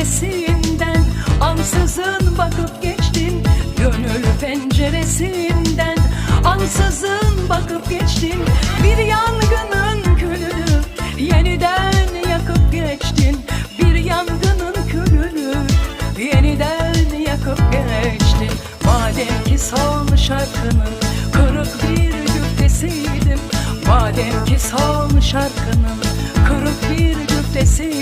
penceresinden Ansızın bakıp geçtin Gönül penceresinden. Ansızın bakıp geçtin Bir yangının külünü Yeniden yakıp geçtin Bir yangının külünü Yeniden yakıp geçtin Madem ki son şarkının Kırık bir güftesiydim Madem ki son şarkının Kırık bir güftesiydim